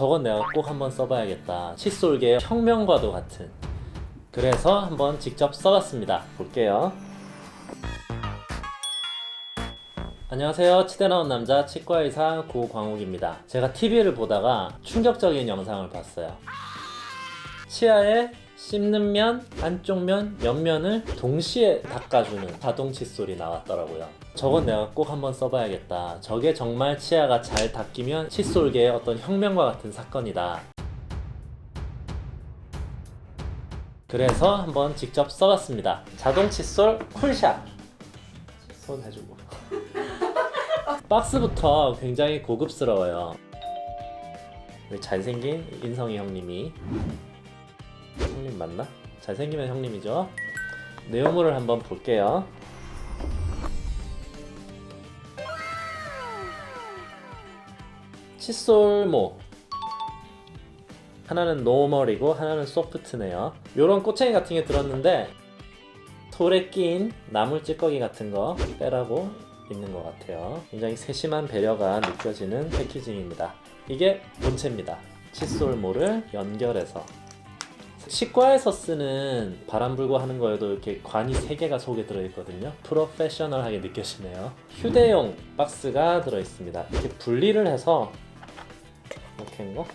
저건 내가 꼭 한번 써봐야겠다. 칫솔계의 혁명과도 같은. 그래서 한번 직접 써봤습니다. 볼게요. 안녕하세요. 치대 나온 남자 치과의사 고광욱입니다. 제가 TV를 보다가 충격적인 영상을 봤어요. 치아에 씹는 면, 안쪽 면, 옆면을 동시에 닦아주는 자동 칫솔이 나왔더라고요. 저건 내가 꼭 한번 써봐야겠다. 저게 정말 치아가 잘 닦이면 칫솔계의 어떤 혁명과 같은 사건이다. 그래서 한번 직접 써봤습니다. 자동 칫솔 쿨샷. 손 해주고. 박스부터 굉장히 고급스러워요. 잘생긴 인성이 형님이 형님 맞나? 잘생기면 형님이죠. 내용물을 한번 볼게요. 칫솔모 하나는 노멀이고 하나는 소프트네요. 요런 꼬챙이 같은 게 들었는데 솔에 낀 나물 찌꺼기 같은 거 빼라고 있는 것 같아요. 굉장히 세심한 배려가 느껴지는 패키징입니다. 이게 본체입니다. 칫솔모를 연결해서 치과에서 쓰는 바람 불고 하는 거에도 이렇게 관이 3개가 속에 들어있거든요. 프로페셔널하게 느껴지네요. 휴대용 박스가 들어있습니다. 이렇게 분리를 해서 이렇게 한 거.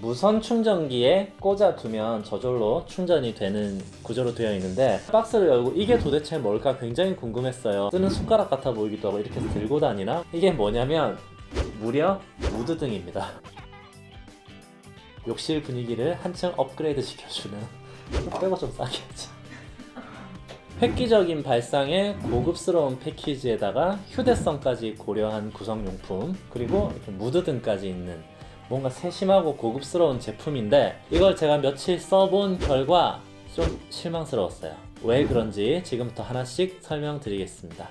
무선 충전기에 꽂아두면 저절로 충전이 되는 구조로 되어 있는데 박스를 열고 이게 도대체 뭘까 굉장히 궁금했어요. 쓰는 숟가락 같아 보이기도 하고 이렇게 들고 다니나? 이게 뭐냐면 무려 무드 등입니다. 욕실 분위기를 한층 업그레이드 시켜주는 빼고 좀 싸게 하자. 획기적인 발상의 고급스러운 패키지에다가 휴대성까지 고려한 구성용품 그리고 이렇게 무드 등까지 있는 뭔가 세심하고 고급스러운 제품인데 이걸 제가 며칠 써본 결과 좀 실망스러웠어요. 왜 그런지 지금부터 하나씩 설명드리겠습니다.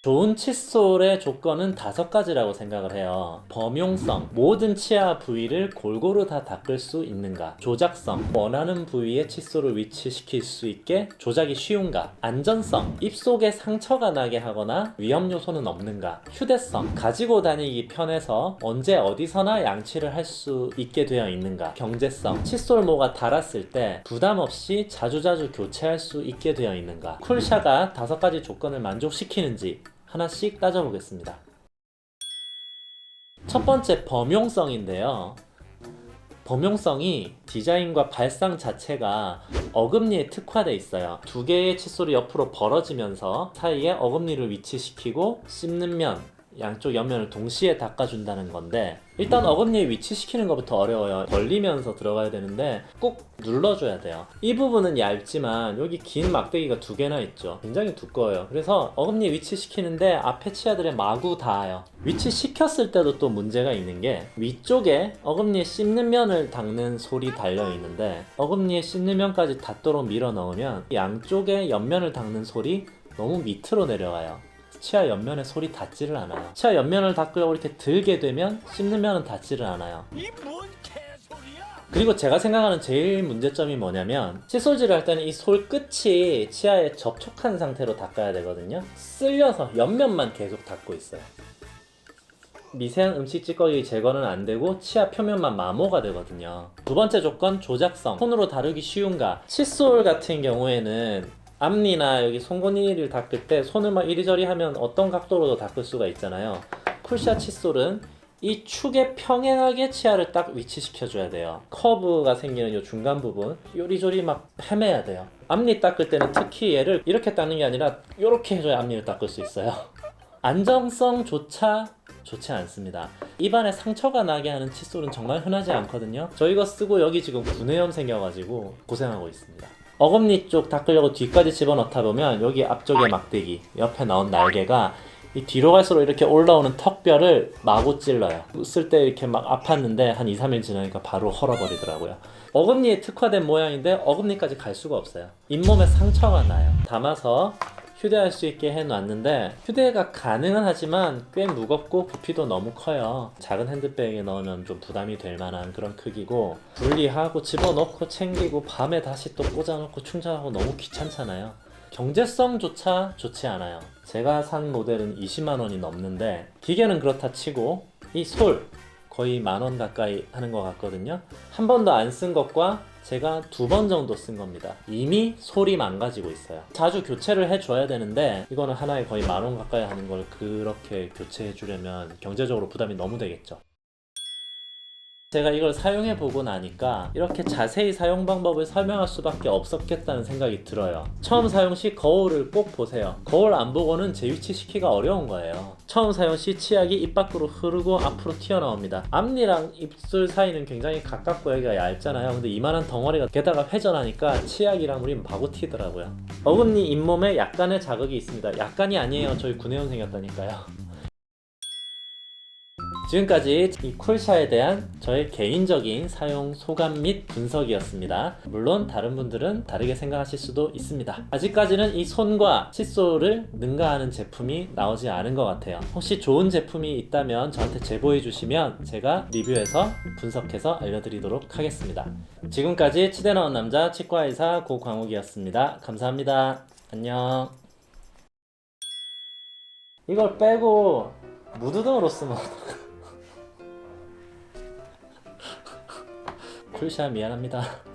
좋은 칫솔의 조건은 다섯 가지라고 생각을 해요. 범용성, 모든 치아 부위를 골고루 다 닦을 수 있는가. 조작성, 원하는 부위에 칫솔을 위치시킬 수 있게 조작이 쉬운가. 안전성, 입속에 상처가 나게 하거나 위험 요소는 없는가. 휴대성, 가지고 다니기 편해서 언제 어디서나 양치를 할 수 있게 되어 있는가. 경제성, 칫솔모가 닳았을 때 부담 없이 자주자주 교체할 수 있게 되어 있는가. 쿨샤가 다섯 가지 조건을 만족시키는지 하나씩 따져보겠습니다. 첫 번째 범용성인데요. 범용성이 디자인과 발상 자체가 어금니에 특화돼 있어요. 두 개의 칫솔이 옆으로 벌어지면서 사이에 어금니를 위치시키고 씹는 면, 양쪽 옆면을 동시에 닦아준다는 건데 일단 어금니에 위치시키는 것부터 어려워요. 벌리면서 들어가야 되는데 꼭 눌러줘야 돼요. 이 부분은 얇지만 여기 긴 막대기가 두 개나 있죠. 굉장히 두꺼워요. 그래서 어금니에 위치시키는데 앞에 치아들에 마구 닿아요. 위치시켰을 때도 또 문제가 있는 게 위쪽에 어금니에 씹는 면을 닦는 솔이 달려 있는데 어금니에 씹는 면까지 닿도록 밀어 넣으면 양쪽에 옆면을 닦는 솔이 너무 밑으로 내려가요. 치아 옆면에 솔이 닿지를 않아요. 치아 옆면을 닦으려고 이렇게 들게 되면 씹는 면은 닿지를 않아요. 그리고 제가 생각하는 제일 문제점이 뭐냐면 칫솔질을 할 때는 이 솔 끝이 치아에 접촉한 상태로 닦아야 되거든요. 쓸려서 옆면만 계속 닦고 있어요. 미세한 음식 찌꺼기 제거는 안 되고 치아 표면만 마모가 되거든요. 두 번째 조건 조작성. 손으로 다루기 쉬운가? 칫솔 같은 경우에는 앞니나 여기 송곳니를 닦을 때 손을 막 이리저리 하면 어떤 각도로도 닦을 수가 있잖아요. 쿨샷 칫솔은 이 축에 평행하게 치아를 딱 위치시켜줘야 돼요. 커브가 생기는 이 중간 부분 요리조리 막 헤매야 돼요. 앞니 닦을 때는 특히 얘를 이렇게 닦는 게 아니라 이렇게 해줘야 앞니를 닦을 수 있어요. 안정성조차 좋지 않습니다. 입안에 상처가 나게 하는 칫솔은 정말 흔하지 않거든요. 저 이거 쓰고 여기 지금 구내염 생겨가지고 고생하고 있습니다. 어금니 쪽 닦으려고 뒤까지 집어넣다 보면 여기 앞쪽에 막대기, 옆에 나온 날개가 이 뒤로 갈수록 이렇게 올라오는 턱뼈를 마구 찔러요. 쓸 때 이렇게 막 아팠는데 한 2, 3일 지나니까 바로 헐어버리더라고요. 어금니에 특화된 모양인데 어금니까지 갈 수가 없어요. 잇몸에 상처가 나요. 담아서 휴대할 수 있게 해놨는데 휴대가 가능은 하지만 꽤 무겁고 부피도 너무 커요. 작은 핸드백에 넣으면 좀 부담이 될 만한 그런 크기고 분리하고 집어넣고 챙기고 밤에 다시 또 꽂아놓고 충전하고 너무 귀찮잖아요. 경제성조차 좋지 않아요. 제가 산 모델은 20만 원이 넘는데 기계는 그렇다 치고 이 솔 거의 만 원 가까이 하는 것 같거든요. 한 번도 안 쓴 것과 제가 두 번 정도 쓴 겁니다. 이미 솔이 망가지고 있어요. 자주 교체를 해줘야 되는데 이거는 하나에 거의 만 원 가까이 하는 걸 그렇게 교체해 주려면 경제적으로 부담이 너무 되겠죠. 제가 이걸 사용해 보고 나니까 이렇게 자세히 사용 방법을 설명할 수밖에 없었겠다는 생각이 들어요. 처음 사용 시 거울을 꼭 보세요. 거울 안 보고는 재위치 시키기가 어려운 거예요. 처음 사용 시 치약이 입 밖으로 흐르고 앞으로 튀어나옵니다. 앞니랑 입술 사이는 굉장히 가깝고 여기가 얇잖아요. 근데 이만한 덩어리가 게다가 회전하니까 치약이랑 우린 바고 튀더라고요. 어금니 잇몸에 약간의 자극이 있습니다. 약간이 아니에요. 저희 구내염생이었다니까요. 지금까지 이 쿨샤에 대한 저의 개인적인 사용 소감 및 분석이었습니다. 물론 다른 분들은 다르게 생각하실 수도 있습니다. 아직까지는 이 손과 칫솔을 능가하는 제품이 나오지 않은 것 같아요. 혹시 좋은 제품이 있다면 저한테 제보해 주시면 제가 리뷰해서 분석해서 알려드리도록 하겠습니다. 지금까지 치대 나온 남자 치과의사 고광욱이었습니다. 감사합니다. 안녕. 이걸 빼고 무드등으로 쓰면 쿨샤 미안합니다.